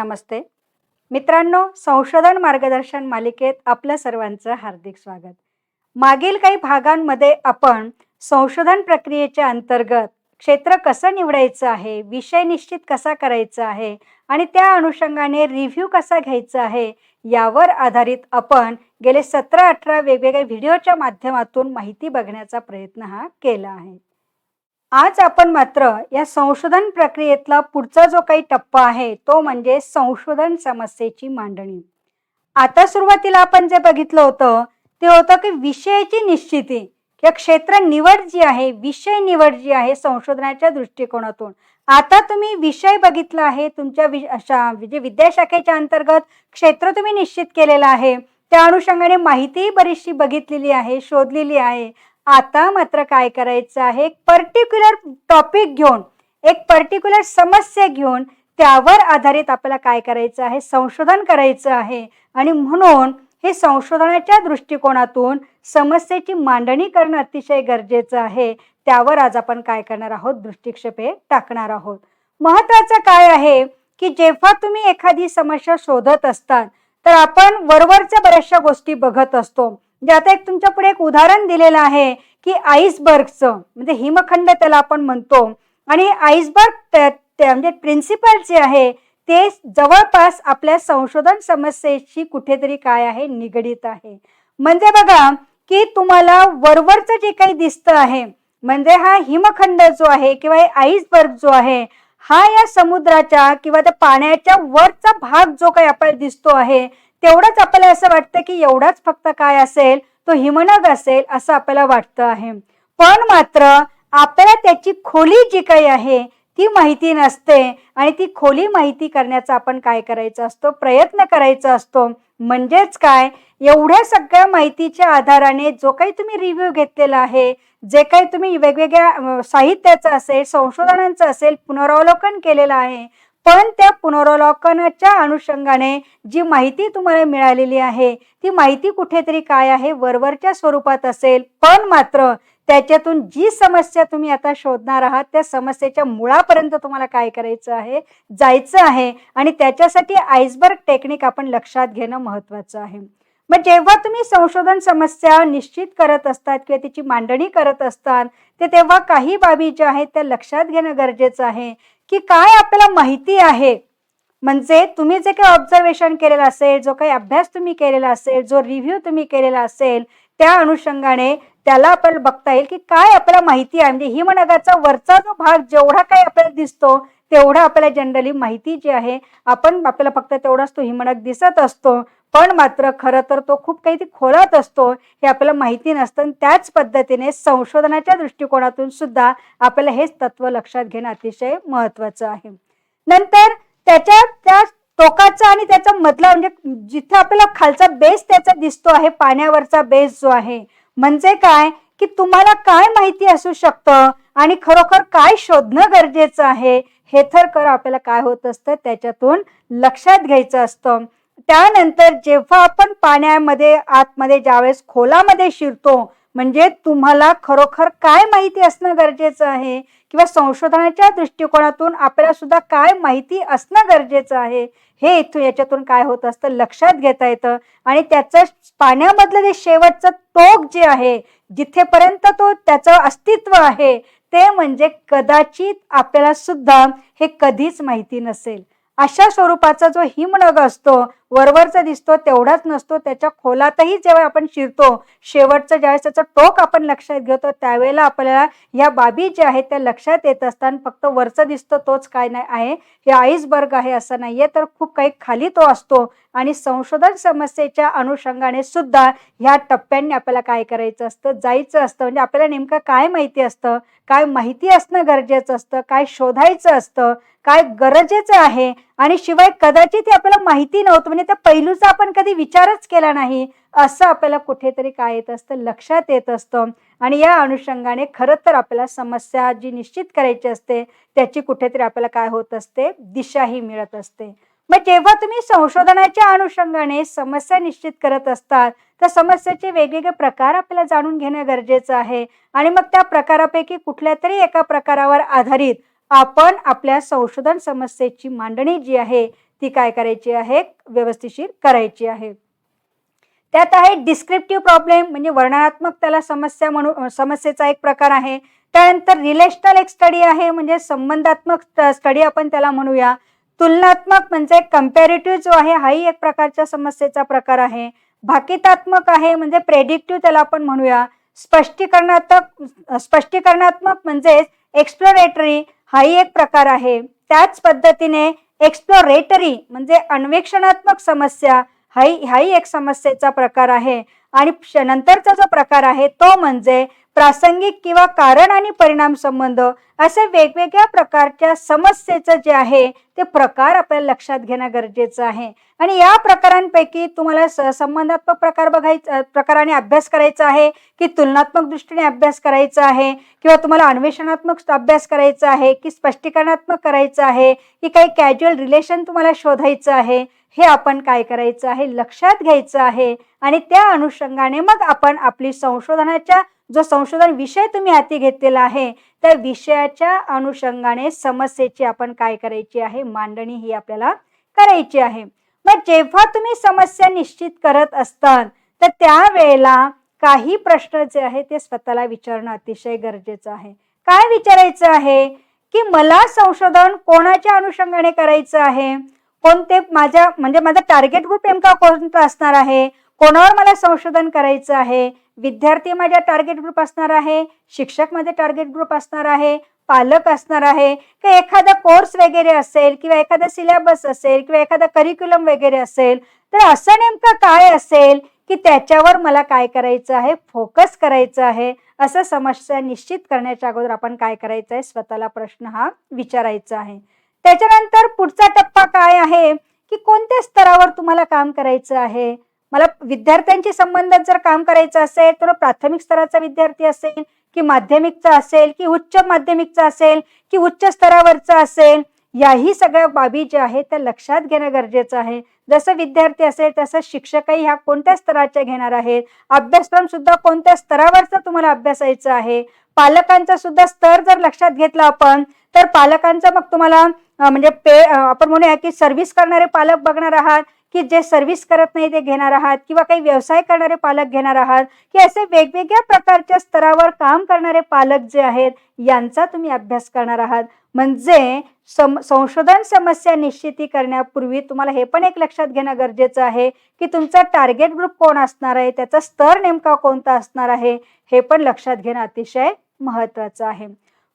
नमस्ते. मित्रांनो संशोधन मार्गदर्शन मालिकेत आपलं सर्वांचं हार्दिक स्वागत. मागील काही भागांमध्ये आपण संशोधन प्रक्रियेच्या अंतर्गत क्षेत्र कसं निवडायचं आहे विषय निश्चित कसा करायचा आहे आणि त्या अनुषंगाने रिव्ह्यू कसा घ्यायचा आहे यावर आधारित आपण गेले सतरा अठरा वेगवेगळ्या व्हिडिओच्या माध्यमातून माहिती बघण्याचा प्रयत्न हा केला आहे. आज आपण मात्र या संशोधन प्रक्रियेतला पुढचा जो काही टप्पा आहे तो म्हणजे संशोधन समस्येची मांडणी. आता सुरुवातीला आपण जे बघितलं होतं ते होतं की विषयाची निश्चिती. किंवा क्षेत्र निवड जी आहे विषय निवड जी आहे संशोधनाच्या दृष्टिकोनातून. आता तुम्ही विषय बघितला आहे तुमच्या वि अशा म्हणजे विद्याशाखेच्या अंतर्गत क्षेत्र तुम्ही निश्चित केलेलं आहे. त्या अनुषंगाने माहितीही बरीचशी बघितलेली आहे शोधलेली आहे. आता मात्र काय करायचं आहे? एक पर्टिक्युलर टॉपिक घेऊन एक पर्टिक्युलर समस्या घेऊन त्यावर आधारित आपल्याला काय करायचं आहे? संशोधन करायचं आहे. आणि म्हणून हे संशोधनाच्या दृष्टिकोनातून समस्येची मांडणी करणं अतिशय गरजेचं आहे. त्यावर आज आपण काय करणार आहोत? दृष्टिक्षेपे टाकणार आहोत. महत्वाचं काय आहे की जेव्हा तुम्ही एखादी समस्या शोधत असतात तर आपण वरवरच्या बऱ्याचशा गोष्टी बघत असतो. म्हणजे आता एक तुमच्यापुढे एक उदाहरण दिलेलं आहे की आईसबर्गचं म्हणजे हिमखंड त्याला आपण म्हणतो. आणि आईसबर्ग म्हणजे प्रिन्सिपल जे आहे ते जवळपास आपल्या संशोधन समस्येशी कुठेतरी काय आहे निगडीत आहे. म्हणजे बघा की तुम्हाला वरवरचं जे काही दिसतं आहे म्हणजे हा हिमखंड जो आहे किंवा आईसबर्ग जो आहे हा या समुद्राच्या किंवा त्या पाण्याच्या वरचा भाग जो काही आपल्याला दिसतो आहे तेवढंच आपल्याला असं वाटतं की एवढाच फक्त काय असेल तो हिमनग असेल असं आपल्याला वाटतं आहे. पण मात्र आपल्याला त्याची खोली जी काही आहे ती माहिती नसते आणि ती खोली माहिती करण्याचा आपण काय करायचं असतो? प्रयत्न करायचा असतो. म्हणजेच काय? एवढ्या सगळ्या माहितीच्या आधाराने जो काही तुम्ही रिव्ह्यू घेतलेला आहे जे काही तुम्ही वेगवेगळ्या साहित्याचं असेल संशोधनांचं असेल पुनरावलोकन केलेलं आहे पण त्या पुनरावलोकनाच्या अनुषंगाने जी माहिती तुम्हाला मिळालेली आहे ती माहिती कुठेतरी काय आहे वरवरच्या स्वरूपात असेल पण मात्र त्याच्यातून जी समस्या तुम्ही आता शोधणार आहात त्या समस्येच्या मुळापर्यंत तुम्हाला काय करायचं आहे जायचं आहे आणि त्याच्यासाठी आईसबर्ग टेक्निक आपण लक्षात घेणं महत्वाचं आहे. मग जेव्हा तुम्ही संशोधन समस्या निश्चित करत असतात किंवा तिची मांडणी करत असतात ते तेव्हा काही बाबी ज्या आहेत त्या लक्षात घेणं गरजेचं आहे. की काय आपल्याला माहिती आहे? म्हणजे तुम्ही जे काही ऑब्झर्वेशन केलेलं असेल जो काही अभ्यास तुम्ही केलेला असेल जो रिव्ह्यू तुम्ही केलेला असेल त्या अनुषंगाने त्याला आपल्याला बघता येईल की काय आपल्याला माहिती आहे. म्हणजे हिमनगाचा वरचा जो भाग जेवढा काही आपल्याला दिसतो तेवढा आपल्याला जनरली माहिती जी आहे आपण आपल्याला फक्त तेवढाच तो हिमनग दिसत असतो. पण मात्र खरं तर तो खूप काही खोलात असतो हे आपल्याला माहिती नसतं. त्याच पद्धतीने संशोधनाच्या दृष्टिकोनातून सुद्धा आपल्याला हेच तत्व लक्षात घेणं अतिशय महत्वाचं आहे. नंतर त्याच्या त्या टोकाचा आणि त्याचा मधला म्हणजे जिथे आपल्याला खालचा बेस त्याचा दिसतो आहे पाण्यावरचा बेस जो आहे म्हणजे काय? की तुम्हाला काय माहिती असू शकतं आणि खरोखर काय शोधणं गरजेचं आहे हे तर कर आपल्याला काय होत असतं त्याच्यातून लक्षात घ्यायचं असतं. त्यानंतर जेव्हा आपण पाण्यामध्ये आतमध्ये ज्यावेळेस खोलामध्ये शिरतो म्हणजे तुम्हाला खरोखर काय माहिती असणं गरजेचं आहे? किंवा संशोधनाच्या दृष्टिकोनातून आपल्याला सुद्धा काय माहिती असणं गरजेचं आहे? हे इथून याच्यातून काय होत असतं लक्षात घेता येतं. आणि त्याचं पाण्यामधलं जे शेवटचं टोक जे आहे जिथेपर्यंत तो त्याचं अस्तित्व आहे ते म्हणजे कदाचित आपल्याला सुद्धा हे कधीच माहिती नसेल. अशा स्वरूपाचा जो हिमनग असतो वरवरचा दिसतो तेवढाच नसतो त्याच्या खोलातही जेव्हा आपण शिरतो शेवटचं ज्यावेळेस त्याचं टोक आपण लक्षात घेतो त्यावेळेला आपल्याला या बाबी ज्या आहेत त्या लक्षात येत असताना फक्त वरचं दिसतो तोच काय नाही आहे. हे आईसबर्ग आहे असं नाहीये तर खूप काही खाली तो असतो. आणि संशोधन समस्येच्या अनुषंगाने सुद्धा ह्या टप्प्यांनी आपल्याला काय करायचं असतं? जायचं असतं. म्हणजे आपल्याला नेमकं काय माहिती असतं? काय माहिती असणं गरजेचं असतं? काय शोधायचं असतं? काय गरजेचं आहे? आणि शिवाय कदाचित हे आपल्याला माहिती नव्हतं म्हणजे त्या पैलूचा आपण कधी विचारच केला नाही. असं आपल्याला कुठेतरी काय येत असतं लक्षात येत असतं. आणि या अनुषंगाने खरं तर आपल्याला समस्या जी निश्चित करायची असते त्याची कुठेतरी आपल्याला काय होत असते दिशाही मिळत असते. मग जेव्हा तुम्ही संशोधनाच्या अनुषंगाने समस्या निश्चित करत असतात तर समस्येचे वेगवेगळे प्रकार आपल्याला जाणून घेणं गरजेचं आहे. आणि मग त्या प्रकारापैकी कुठल्या तरी एका प्रकारावर आधारित आपण आपल्या संशोधन समस्येची मांडणी जी आहे ती काय करायची आहे? व्यवस्थिशीर करायची आहे. त्यात आहे डिस्क्रिप्टिव्ह प्रॉब्लेम म्हणजे वर्णनात्मक त्याला समस्या म्हणून समस्येचा एक प्रकार आहे. त्यानंतर रिलेशनल एक स्टडी आहे म्हणजे संबंधात्मक स्टडी आपण त्याला म्हणूया. तुलनात्मक म्हणजे कम्पॅरेटिव्ह जो आहे हाही एक प्रकारच्या समस्येचा प्रकार आहे. भाकितात्मक आहे म्हणजे प्रेडिक्टिव्ह त्याला आपण म्हणूया. स्पष्टीकरणात्मक स्पष्टीकरणात्मक म्हणजेच एक्सप्लोरेटरी हाही एक प्रकार आहे. त्याच पद्धतीने एक्सप्लोरेटरी म्हणजे अन्वेषणात्मक समस्या हाही हाही एक समस्येचा प्रकार आहे. आणि नंतरचा जो प्रकार आहे तो म्हणजे प्रासंगिक किंवा कारण आणि परिणाम संबंध असे वेगवेगळ्या प्रकारच्या समस्येचं जे आहे ते प्रकार आपल्याला लक्षात घेणं गरजेचं आहे. आणि या प्रकारांपैकी तुम्हाला संबंधात्मक प्रकार बघायचा प्रकाराने अभ्यास करायचा आहे की तुलनात्मक दृष्टीने अभ्यास करायचा आहे किंवा तुम्हाला अन्वेषणात्मक अभ्यास करायचा आहे की स्पष्टीकरणात्मक करायचं आहे की काही कॅज्युअल रिलेशन तुम्हाला शोधायचं आहे हे आपण काय करायचं आहे? लक्षात घ्यायचं आहे. आणि त्या अनुषंगाने मग आपण आपली संशोधनाच्या जो संशोधन विषय तुम्ही हाती घेतलेला आहे त्या विषयाच्या अनुषंगाने समस्येची आपण काय करायची आहे मांडणी ही आपल्याला करायची आहे. मग जेव्हा तुम्ही समस्या निश्चित करत असतात तर त्यावेळेला काही प्रश्न जे आहे ते स्वतःला विचारणं अतिशय गरजेचं आहे. काय विचारायचं आहे? की मला संशोधन कोणाच्या अनुषंगाने करायचं आहे? कोणते माझ्या म्हणजे माझा टार्गेट ग्रुप नेमका कोणता असणार आहे? कोणावर मला संशोधन करायचं आहे? विद्यार्थी माझ्या टार्गेट ग्रुप असणार आहे शिक्षक माझे टार्गेट ग्रुप असणार आहे पालक असणार आहे का एखादा कोर्स वगैरे असेल किंवा एखादा सिलेबस असेल किंवा एखादा करिक्युलम वगैरे असेल तर असं नेमकं काय असेल की त्याच्यावर मला काय करायचं आहे? फोकस करायचं आहे? असं समस्या निश्चित करण्याच्या अगोदर आपण काय करायचं आहे? स्वतःला प्रश्न हा विचारायचा आहे. त्याच्यानंतर पुढचा टप्पा काय आहे? की कोणत्या स्तरावर तुम्हाला काम करायचं आहे? मला विद्यार्थ्यांशी संबंधात जर काम करायचं असेल तर प्राथमिक स्तराचा विद्यार्थी असेल की माध्यमिकचा असेल की उच्च माध्यमिकचा असेल की उच्च स्तरावरचा असेल याही सगळ्या बाबी ज्या आहेत त्या लक्षात घेणं गरजेचं आहे. जसं विद्यार्थी असेल तसं शिक्षकही ह्या कोणत्या स्तराच्या घेणार आहेत? अभ्यासक्रम सुद्धा कोणत्या स्तरावरचा तुम्हाला अभ्यासायचा आहे? पालकांचा सुद्धा स्तर जर लक्षात घेतला आपण तर पालकांचा मग तुम्हाला म्हणजे पे आपण म्हणूया की सर्व्हिस करणारे पालक बघणार आहात की जे सर्व्हिस करत नाही ते घेणार आहात किंवा काही व्यवसाय करणारे पालक घेणार आहात की असे वेगवेगळ्या प्रकारच्या स्तरावर काम करणारे पालक जे आहेत यांचा तुम्ही अभ्यास करणार आहात. म्हणजे सम संशोधन समस्या निश्चिती करण्यापूर्वी तुम्हाला हे पण एक लक्षात घेणं गरजेचं आहे की तुमचा टार्गेट ग्रुप कोण असणार आहे त्याचा स्तर नेमका कोणता असणार आहे हे पण लक्षात घेणं अतिशय महत्वाचं आहे.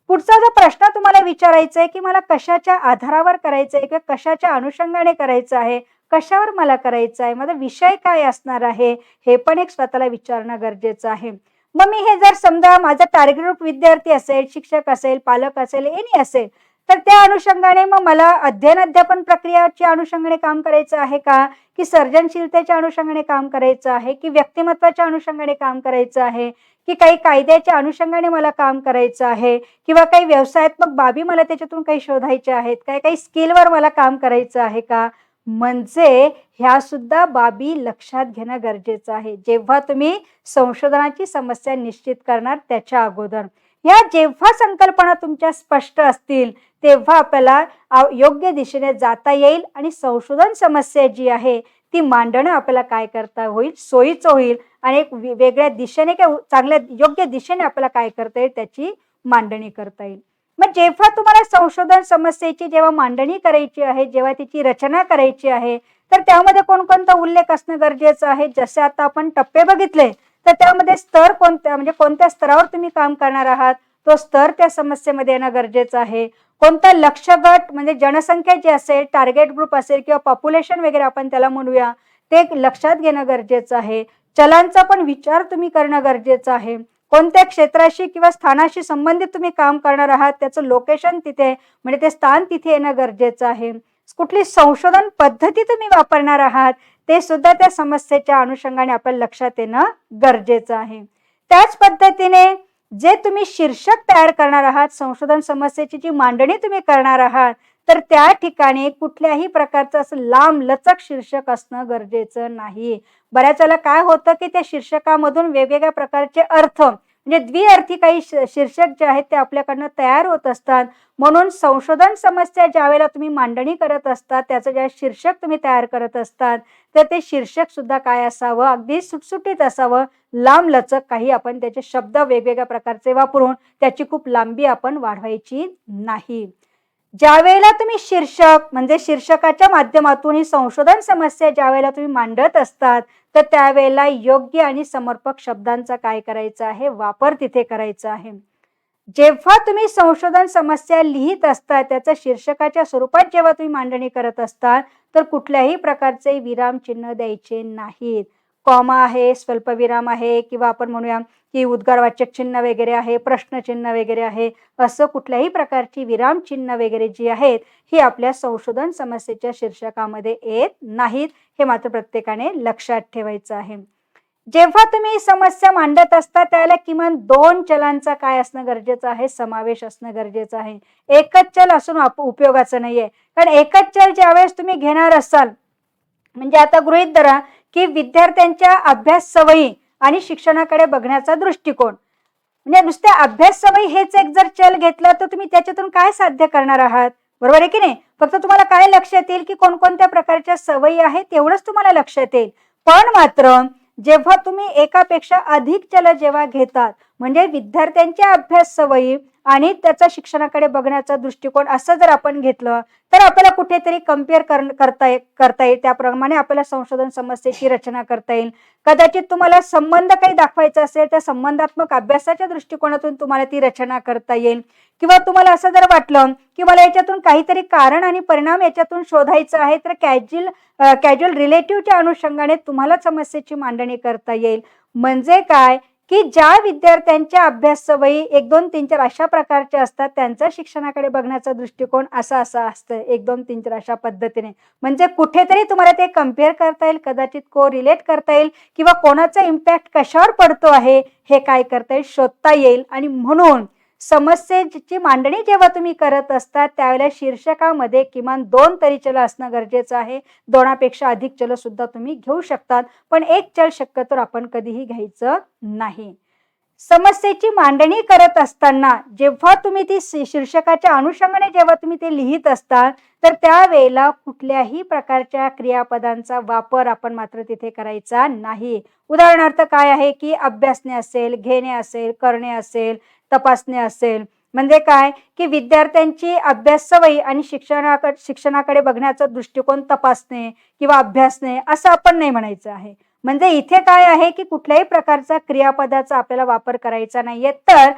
पुढचा जो प्रश्न तुम्हाला विचारायचा आहे की मला कशाच्या आधारावर करायचं आहे किंवा कशाच्या अनुषंगाने करायचं आहे कशावर मला करायचं आहे? माझा विषय काय असणार आहे? हे पण एक स्वतःला विचारणं गरजेचं आहे. मग मी हे जर समजा माझा टार्गेट ग्रुप विद्यार्थी असेल शिक्षक असेल पालक असेल एनी असेल तर त्या अनुषंगाने मग मला अध्ययन अध्यापन प्रक्रियाच्या अनुषंगाने काम करायचं आहे का? की सर्जनशीलतेच्या अनुषंगाने काम करायचं आहे? की व्यक्तिमत्वाच्या अनुषंगाने काम करायचं आहे? की काही कायद्याच्या अनुषंगाने मला काम करायचं आहे? किंवा काही व्यवसायात्मक बाबी मला त्याच्यातून काही शोधायच्या आहेत? काय काही स्किलवर मला काम करायचं आहे का? म्हणजे ह्या सुद्धा बाबी लक्षात घेणं गरजेचं आहे. जेव्हा तुम्ही संशोधनाची समस्या निश्चित करणार त्याच्या अगोदर. या जेव्हा संकल्पना तुमच्या स्पष्ट असतील तेव्हा आपल्याला योग्य दिशेने जाता येईल आणि संशोधन समस्या जी आहे ती मांडणं आपल्याला काय करता होईल सोयीचं होईल आणि एक वेगळ्या दिशेने काय चांगल्या योग्य दिशेने आपल्याला काय करता येईल त्याची मांडणी करता येईल. मग जेव्हा तुम्हाला संशोधन समस्येची जेव्हा मांडणी करायची आहे जेव्हा तिची रचना करायची आहे तर त्यामध्ये कोणकोणता उल्लेख असणं गरजेचं आहे? जसे आता आपण टप्पे बघितले तर त्यामध्ये स्तर कोणत्या म्हणजे कोणत्या स्तरावर तुम्ही काम करणार आहात? तो स्तर त्या समस्येमध्ये येणं गरजेचं आहे. कोणता लक्ष गट म्हणजे जनसंख्या जी असेल टार्गेट ग्रुप असेल किंवा पॉप्युलेशन वगैरे आपण त्याला म्हणूया ते लक्षात घेणं गरजेचं आहे. चलांचा पण विचार तुम्ही करणं गरजेचं आहे. कोणत्या क्षेत्राशी किंवा स्थानाशी संबंधित तुम्ही काम करणार आहात? त्याचं लोकेशन तिथे म्हणजे ते स्थान तिथे येणं गरजेचं आहे. कुठली संशोधन पद्धती तुम्ही वापरणार आहात? ते सुद्धा त्या समस्येच्या अनुषंगाने आपल्या लक्षात येणं गरजेचं आहे. त्याच पद्धतीने जे तुम्ही शीर्षक तयार करणार आहात संशोधन समस्येची जी मांडणी तुम्ही करणार आहात तर त्या ठिकाणी कुठल्याही प्रकारचं असं लांब लचक शीर्षक असणं गरजेचं नाही. बऱ्याच वेळेला काय होतं की त्या शीर्षकामधून वेगवेगळ्या प्रकारचे अर्थ म्हणजे द्विअर्थी काही श- शीर्षक जे आहेत ते आपल्याकडनं तयार होत असतात. म्हणून संशोधन समस्या ज्या वेळेला तुम्ही मांडणी करत असतात त्याचं ज्या शीर्षक तुम्ही तयार करत असतात तर ते शीर्षक सुद्धा काय असावं? अगदी सुटसुटीत असावं. लांब लचक काही आपण त्याचे शब्द वेगवेगळ्या प्रकारचे वापरून त्याची खूप लांबी आपण वाढवायची नाही. ज्या वेळेला तुम्ही शीर्षक म्हणजे शीर्षकाच्या माध्यमातून ही संशोधन समस्या ज्या वेळेला तुम्ही मांडत असतात तर त्यावेळेला योग्य आणि समर्पक शब्दांचा काय करायचा आहे? वापर तिथे करायचा आहे. जेव्हा तुम्ही संशोधन समस्या लिहित असता त्याचं शीर्षकाच्या स्वरूपात जेव्हा तुम्ही मांडणी करत असता तर कुठल्याही प्रकारचे विराम चिन्ह द्यायचे नाहीत. कॉमा आहे स्वल्पविराम आहे किंवा आपण म्हणूया की उद्गारवाचक चिन्ह वगैरे आहे प्रश्नचिन्ह वगैरे आहे असं कुठल्याही प्रकारची विरामचिन्ह वगैरे जी आहेत ही आपल्या संशोधन समस्येच्या शीर्षकामध्ये येत नाहीत हे मात्र प्रत्येकाने लक्षात ठेवायचं आहे. जेव्हा तुम्ही समस्या मांडत असता त्याला किमान दोन चलांचा काय असणं गरजेचं आहे? समावेश असणं गरजेचं आहे. एकच चल असून आप- उपयोगाचं नाहीये. कारण एकच चल ज्यावेळेस तुम्ही घेणार असाल म्हणजे आता गृहित धरा की विद्यार्थ्यांच्या अभ्यास सवयी आणि शिक्षणाकडे बघण्याचा दृष्टिकोन. म्हणजे नुसते अभ्यास सवयी हेच एक जर चल घेतलं तर तुम्ही त्याच्यातून काय साध्य करणार आहात? बरोबर आहे की नाही? फक्त तुम्हाला काय लक्षात येईल की कोणकोणत्या प्रकारच्या सवयी आहेत तेवढंच तुम्हाला लक्षात येईल. पण मात्र जेव्हा तुम्ही एकापेक्षा अधिक चल जेव्हा घेतात म्हणजे विद्यार्थ्यांच्या अभ्यास सवयी आणि त्याचा शिक्षणाकडे बघण्याचा दृष्टिकोन असं जर आपण घेतलं तर आपल्याला कुठेतरी कंपेअर कर करता ये- करता येईल. त्याप्रमाणे आपल्याला संशोधन समस्येची रचना करता येईल. कदाचित तुम्हाला संबंध काही दाखवायचा असेल तर संबंधात्मक अभ्यासाच्या दृष्टिकोनातून तुम्हाला ती रचना करता येईल. किंवा तुम्हाला असं जर वाटलं की मला याच्यातून काहीतरी कारण आणि परिणाम याच्यातून शोधायचं आहे तर कॅज्युअल कॅज्युअल रिलेटिव्हच्या अनुषंगाने तुम्हाला समस्येची मांडणी करता येईल. म्हणजे काय? की ज्या विद्यार्थ्यांच्या अभ्यास सवयी एक दोन तीन चार अशा प्रकारच्या असतात त्यांचा शिक्षणाकडे बघण्याचा दृष्टिकोन असा असा असतं. एक दोन तीन चार अशा पद्धतीने. म्हणजे कुठेतरी तुम्हाला ते कंपेअर करता येईल कदाचित को रिलेट करता येईल किंवा कोणाचा इम्पॅक्ट कशावर पडतो आहे हे काय करता येईल शोधता येईल आणि म्हणून समस्येची मांडणी जेव्हा तुम्ही करत असता त्यावेळेला शीर्षकामध्ये किमान दोन तरी चल असणं गरजेचं आहे. दोनापेक्षा अधिक चल सुद्धा तुम्ही घेऊ शकतात. पण एक चल शक्यतो आपण कधीही घ्यायचं नाही. समस्येची मांडणी करत असताना जेव्हा तुम्ही ती शी- शीर्षकाच्या अनुषंगाने जेव्हा तुम्ही ते लिहित असता तर त्यावेळेला कुठल्याही प्रकारच्या क्रियापदांचा वापर आपण मात्र तिथे करायचा नाही. उदाहरणार्थ काय आहे की अभ्यासने असेल घेणे असेल करणे असेल तपासणे असेल. म्हणजे काय? की विद्यार्थ्यांची अभ्यास सवयी आणि शिक्षणाकडे शिक्षणाकडे बघण्याचा दृष्टिकोन तपासणे किंवा अभ्यासणे असं आपण नाही म्हणायचं आहे. म्हणजे इथे काय आहे की कुठल्याही प्रकारचा क्रियापदाचा आपल्याला वापर करायचा नाहीये. तर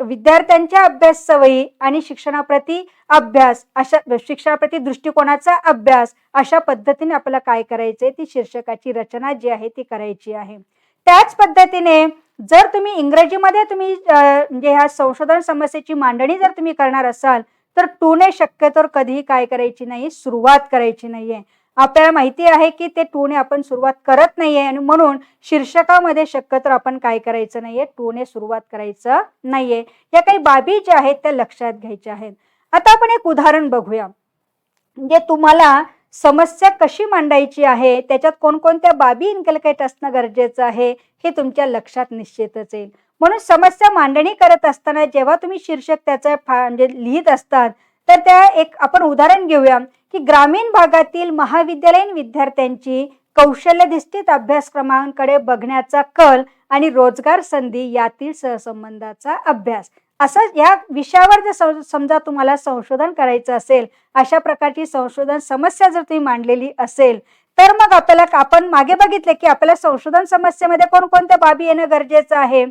विद्यार्थ्यांच्या अभ्यास सवयी आणि शिक्षणाप्रती अभ्यास अशा शिक्षणाप्रती दृष्टिकोनाचा अभ्यास अशा पद्धतीने आपल्याला काय करायचंय ती शीर्षकाची रचना जी आहे ती करायची आहे. त्याच पद्धतीने जर तुम्ही इंग्रजीमध्ये तुम्ही म्हणजे ह्या संशोधन समस्येची मांडणी जर तुम्ही करणार असाल तर टूने शक्यतोवर कधीही काय करायची नाही सुरुवात करायची नाहीये. आपल्याला माहिती आहे की ते टूने आपण सुरुवात करत नाहीये आणि म्हणून शीर्षकामध्ये शक्यतो आपण काय करायचं नाहीये? टूने सुरुवात करायचं नाहीये. या काही बाबी ज्या आहेत त्या लक्षात घ्यायच्या आहेत. आता आपण एक उदाहरण बघूया. म्हणजे तुम्हाला समस्या कशी मांडायची आहे त्याच्यात कोणकोणत्या बाबी इन्कल्केट असणं गरजेचं आहे हे तुमच्या लक्षात निश्चितच येईल. म्हणून समस्या मांडणी करत असताना जेव्हा तुम्ही शीर्षक त्याचं फा- म्हणजे लिहित असतात तर त्या एक आपण उदाहरण घेऊया की ग्रामीण भागातील महाविद्यालयीन विद्यार्थ्यांची कौशल्यधिष्ठित अभ्यासक्रमांकडे बघण्याचा कल आणि रोजगार संधी यातील सहसंबंधाचा अभ्यास. असं या विषयावर जर समजा तुम्हाला संशोधन करायचं असेल अशा प्रकारची संशोधन समस्या जर तुम्ही मांडलेली असेल तर मग आपल्याला आपण मागे बघितले की आपल्याला संशोधन समस्येमध्ये कोणकोणत्या बाबी येणं गरजेचं आहे?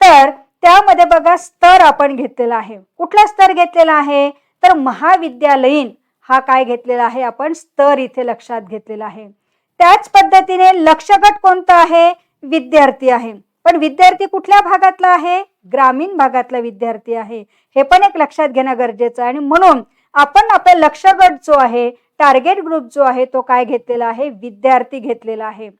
तर त्यामध्ये बघा स्तर आपण घेतलेला आहे. कुठला स्तर घेतलेला आहे? तर महाविद्यालयीन हा काय घेतलेला आहे? आपण स्तर इथे लक्षात घेतलेला आहे. त्याच पद्धतीने लक्षगट कोणता आहे? विद्यार्थी आहे. पण विद्यार्थी कुठल्या भागातला आहे? ग्रामीण भागातला विद्यार्थी आहे. हे पण एक लक्षात घेणं गरजेचं आहे. आणि म्हणून आपण आपला लक्षगट जो आहे टार्गेट ग्रुप जो आहे तो काय घेतलेला आहे? विद्यार्थी घेतलेला आहे.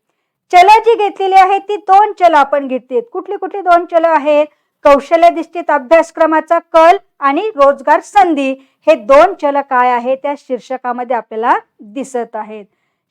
चल जी घेतलेली आहे ती दोन चल आपण घेतलीत कुठली कुठली दोन चल आहेत? कौशल्याधिष्ठित अभ्यासक्रमाचा कल आणि रोजगार संधी हे दोन चल काय आहे त्या शीर्षकामध्ये आपल्याला दिसत आहेत.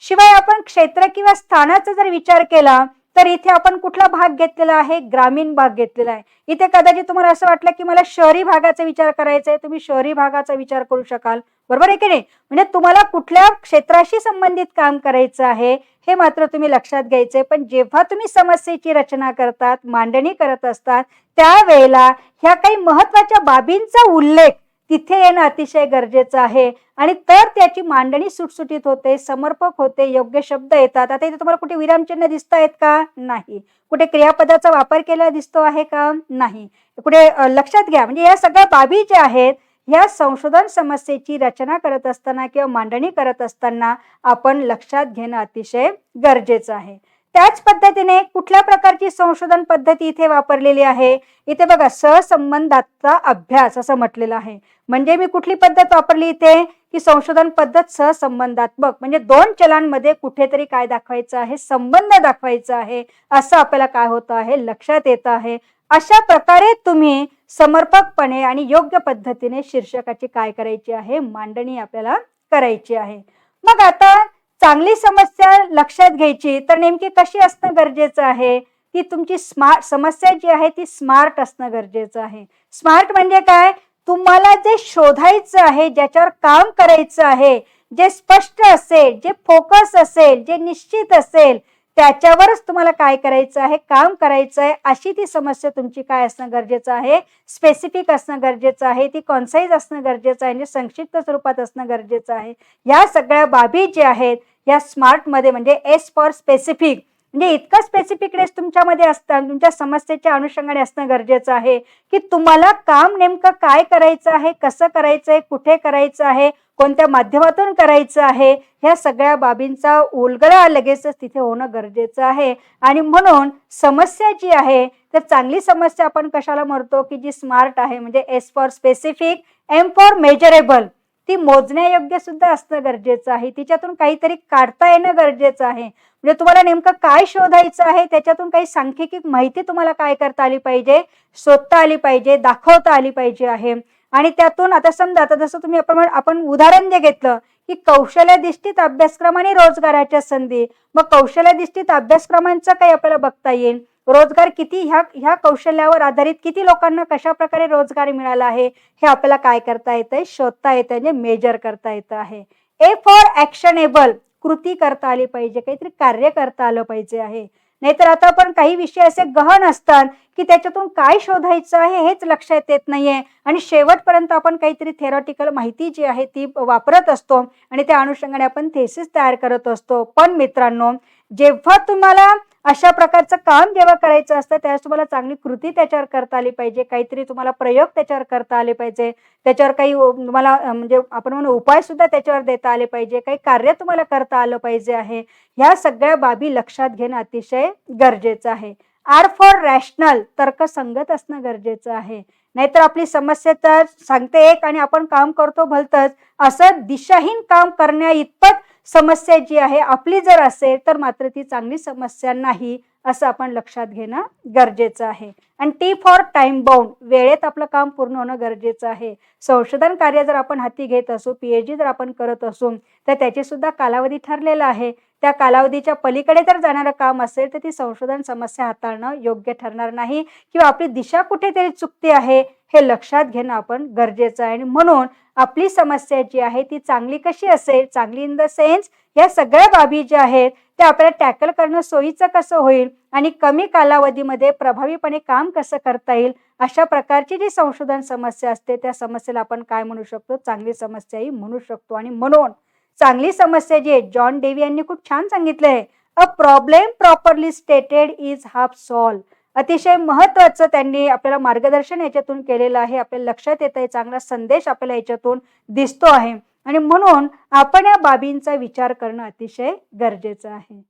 शिवाय आपण क्षेत्र किंवा स्थानाचा जर विचार केला तर इथे आपण कुठला भाग घेतलेला आहे? ग्रामीण भाग घेतलेला आहे. इथे कदाचित तुम्हाला असं वाटलं की मला शहरी भागाचा विचार करायचा आहे. तुम्ही शहरी भागाचा विचार करू शकाल. बरोबर आहे की नाही? म्हणजे तुम्हाला कुठल्या क्षेत्राशी संबंधित काम करायचं आहे हे मात्र तुम्ही लक्षात घ्यायचंय पण जेव्हा तुम्ही समस्येची रचना करतात मांडणी करत असतात त्यावेळेला ह्या काही महत्त्वाच्या बाबींचा उल्लेख तिथे येणं अतिशय गरजेचं आहे. आणि तर त्याची मांडणी सुटसुटीत होते समर्पक होते योग्य शब्द येतात. आता इथे तुम्हाला कुठे विरामचिन्ह दिसत आहेत का? नाही. कुठे क्रियापदाचा वापर केलेला दिसतो आहे का? नाही. कुठे लक्षात घ्या. म्हणजे या सगळ्या बाबी ज्या आहेत या संशोधन समस्येची रचना करत असताना किंवा मांडणी करत असताना आपण लक्षात घेणं अतिशय गरजेचं आहे. त्याच पद्धतीने कुठल्या प्रकारची संशोधन पद्धती इथे वापरलेली आहे? इथे बघा सहसंबंधाचा अभ्यास असं म्हटलेलं आहे. म्हणजे मी कुठली पद्धत वापरली इथे? की संशोधन पद्धत सहसंबंधात्मक म्हणजे दोन चलांमध्ये कुठेतरी काय दाखवायचं आहे? संबंध दाखवायचा आहे. असं आपल्याला काय होतं आहे? लक्षात येतं आहे. अशा प्रकारे तुम्ही समर्पकपणे आणि योग्य पद्धतीने शीर्षकाची काय करायची आहे मांडणी आपल्याला करायची आहे. मग आता चांगली समस्या लक्षात घ्यायची तर नेमकी कशी असणं गरजेचं आहे? ती तुमची स्मार्ट समस्या जी आहे ती स्मार्ट असणं गरजेचं आहे. स्मार्ट म्हणजे काय? तुम्हाला जे शोधायचं आहे ज्याच्यावर काम करायचं आहे जे स्पष्ट असेल जे फोकस असेल जे निश्चित असेल त्याच्यावरच तुम्हाला काय करायचं आहे काम करायचं आहे अशी ती समस्या तुमची काय असणं गरजेचं आहे? स्पेसिफिक असणं गरजेचं आहे ती कॉन्साईज असणं गरजेचं आहे म्हणजे संक्षिप्त स्वरूपात असणं गरजेचं आहे. या सगळ्या बाबी ज्या आहेत या स्मार्टमध्ये म्हणजे एस फॉर स्पेसिफिक म्हणजे इतकं स्पेसिफिकनेस तुमच्यामध्ये असतं तुमच्या समस्येच्या अनुषंगाने असणं गरजेचं आहे की तुम्हाला काम नेमकं काय करायचं आहे कसं करायचं आहे कुठे करायचं आहे कोणत्या माध्यमातून करायचं आहे ह्या सगळ्या बाबींचा उलगडा लगेचच तिथे होणं गरजेचं आहे. आणि म्हणून समस्या जी आहे तर चांगली समस्या आपण कशाला म्हणतो की जी स्मार्ट आहे म्हणजे S for specific M for measurable ती मोजण्यायोग्य सुद्धा असणं गरजेचं आहे. तिच्यातून काहीतरी काढता येणं गरजेचं आहे. म्हणजे तुम्हाला नेमकं काय शोधायचं आहे त्याच्यातून काही सांख्यिकी माहिती तुम्हाला काय करता आली पाहिजे शोधता आली पाहिजे दाखवता आली पाहिजे आहे. आणि त्यातून आता समजा आता जसं तुम्ही आपण आपण उदाहरण जे घेतलं की कौशल्याधिष्ठित अभ्यासक्रम आणि रोजगाराच्या संधी. मग कौशल्याधिष्ठित अभ्यासक्रमांचं काही आपल्याला बघता येईल? रोजगार किती ह्या ह्या कौशल्यावर आधारित किती लोकांना कशा प्रकारे रोजगार मिळाला आहे? हे आपल्याला काय करता येतंय? शोधता येतं म्हणजे मेजर करता येतं आहे. ए फॉर ऍक्शनेबल कृती करता आली पाहिजे काहीतरी कार्य करता आलं पाहिजे आहे. नाहीतर आता आपण काही विषय असे गहन असतात की त्याच्यातून काय शोधायचं आहे हेच लक्षात येत नाहीये. आणि शेवटपर्यंत आपण काहीतरी थेरॉटिकल माहिती जी आहे ती वापरत असतो आणि त्या अनुषंगाने आपण थेसिस तयार करत असतो. पण मित्रांनो जेव्हा तुम्हाला अशा प्रकारचं काम जेव्हा करायचं असतं त्यावेळेस तुम्हाला चांगली कृती त्याच्यावर करता आली पाहिजे काहीतरी तुम्हाला प्रयोग त्याच्यावर करता आले पाहिजे त्याच्यावर काही तुम्हाला म्हणजे आपण म्हणू उपाय सुद्धा त्याच्यावर देता आले पाहिजे काही कार्य तुम्हाला करता आलं पाहिजे आहे. ह्या सगळ्या बाबी लक्षात घेणं अतिशय गरजेचं आहे. आर फॉर रॅशनल तर्कसंगत असणं गरजेचं आहे. नाहीतर आपली समस्या तर सांगते एक आणि आपण काम करतो भलतंच. असं दिशाहीन काम करण्या इतपत समस्या जी आहे आपली जर असेल तर मात्र ती चांगली समस्या नाही असं आपण लक्षात घेणं गरजेचं आहे. आणि टी फॉर टाइम बाउंड वेळेत आपलं काम पूर्ण होणं गरजेचं आहे. संशोधन कार्य जर आपण हाती घेत असू पीएचडी जर आपण करत असू तर त्याची सुद्धा कालावधी ठरलेला आहे. त्या कालावधीच्या पलीकडे जर जाणारं काम असेल तर ती संशोधन समस्या हाताळणं योग्य ठरणार नाही किंवा आपली दिशा कुठेतरी चुकते आहे हे लक्षात घेणं आपण गरजेचं आहे. आणि म्हणून आपली समस्या जी आहे ती चांगली कशी असेल चांगली इन द सेन्स या सगळ्या बाबी ज्या आहेत त्या आपल्याला टॅकल करणं सोयीचं कसं होईल आणि कमी कालावधीमध्ये प्रभावीपणे काम कसं करता येईल अशा प्रकारची जी संशोधन समस्या असते त्या समस्येला आपण काय म्हणू शकतो? चांगली समस्याही म्हणू शकतो. आणि म्हणून चांगली समस्या जी आहे जॉन डेव्ही यांनी खूप छान सांगितलं आहे. A problem properly stated is half solved. अतिशय महत्वाचं त्यांनी आपल्याला मार्गदर्शन याच्यातून केलेलं आहे. आपल्याला लक्षात येत आहे चांगला संदेश आपल्याला याच्यातून दिसतो आहे. आणि म्हणून आपण या बाबींचा विचार करणं अतिशय गरजेचं आहे.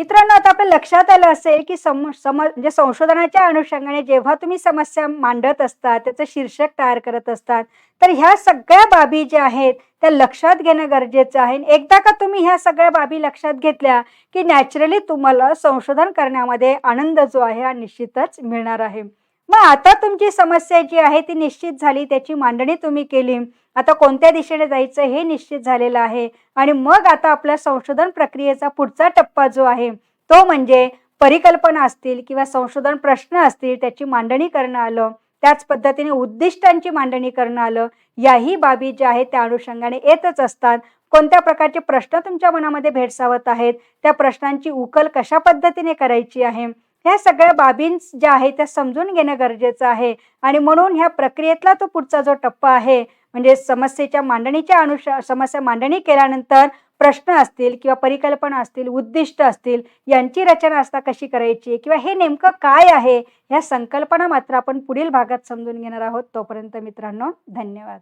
मित्रांनो आता आपल्या लक्षात आलं असेल की सम सम म्हणजे संशोधनाच्या अनुषंगाने जेव्हा तुम्ही समस्या मांडत असतात त्याचं शीर्षक तयार करत असतात तर ह्या सगळ्या बाबी ज्या आहेत त्या लक्षात घेणं गरजेचं आहे. आणि एकदा का तुम्ही ह्या सगळ्या बाबी लक्षात घेतल्या की नॅचरली तुम्हाला संशोधन करण्यामध्ये आनंद जो आहे हा निश्चितच मिळणार आहे. मग आता तुमची समस्या जी आहे ती निश्चित झाली त्याची मांडणी तुम्ही केली. आता कोणत्या दिशेने जायचं हे निश्चित झालेलं आहे. आणि मग आता आपल्या संशोधन प्रक्रियेचा पुढचा टप्पा जो आहे तो म्हणजे परिकल्पना असतील किंवा संशोधन प्रश्न असतील त्याची मांडणी करणं आलं. त्याच पद्धतीने उद्दिष्टांची मांडणी करणं आलं. याही बाबी ज्या आहेत त्या अनुषंगाने येतच असतात. कोणत्या प्रकारचे प्रश्न तुमच्या मनामध्ये भेडसावत आहेत? त्या प्रश्नांची उकल कशा पद्धतीने करायची आहे? ह्या सगळ्या बाबी ज्या आहेत त्या समजून घेणं गरजेचं आहे. आणि म्हणून ह्या प्रक्रियेतला तो पुढचा जो टप्पा आहे म्हणजे समस्येच्या मांडणीच्या अनुष समस्या मांडणी केल्यानंतर प्रश्न असतील किंवा परिकल्पना असतील उद्दिष्ट असतील यांची रचना असता कशी करायची किंवा हे नेमकं काय आहे ह्या संकल्पना मात्र आपण पुढील भागात समजून घेणार आहोत. तोपर्यंत मित्रांनो धन्यवाद.